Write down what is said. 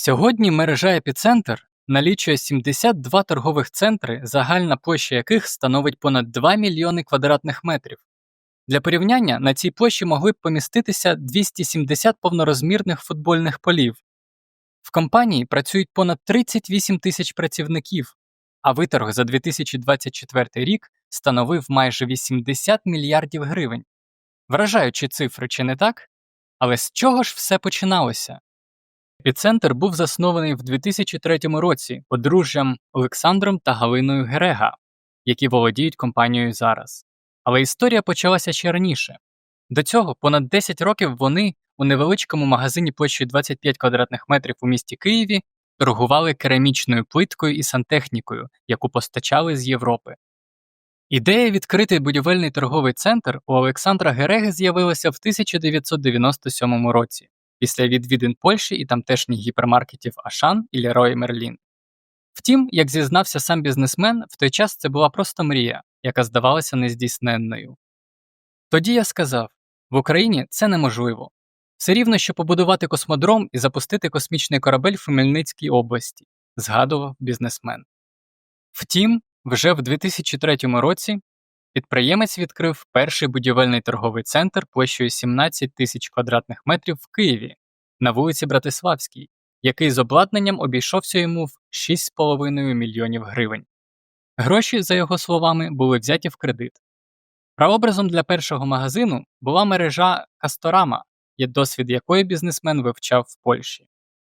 Сьогодні мережа Епіцентр налічує 72 торгових центри, загальна площа яких становить понад 2 мільйони квадратних метрів. Для порівняння на цій площі могли б поміститися 270 повнорозмірних футбольних полів. В компанії працюють понад 38 тисяч працівників, а виторг за 2024 рік становив майже 80 мільярдів гривень. Вражаючі цифри, чи не так? Але з чого ж все починалося? Епіцентр був заснований в 2003 році подружжям Олександром та Галиною Герега, які володіють компанією зараз. Але історія почалася ще раніше. До цього понад 10 років вони у невеличкому магазині площею 25 квадратних метрів у місті Києві торгували керамічною плиткою і сантехнікою, яку постачали з Європи. Ідея відкрити будівельний торговий центр у Олександра Гереги з'явилася в 1997 році після відвідин Польщі і тамтешніх гіпермаркетів Ашан і Leroy Merlin. Втім, як зізнався сам бізнесмен, в той час це була просто мрія, яка здавалася нездійсненною. Тоді я сказав в Україні це неможливо. Все рівно, що побудувати космодром і запустити космічний корабель в Хмельницькій області, згадував бізнесмен. Втім, вже в 2003 році підприємець відкрив перший будівельний торговий центр площею 17 тисяч квадратних метрів в Києві на вулиці Братиславській, який з обладнанням обійшовся йому в 6,5 мільйонів гривень. Гроші, за його словами, були взяті в кредит. Прообразом для першого магазину була мережа Касторама, досвід якої бізнесмен вивчав в Польщі.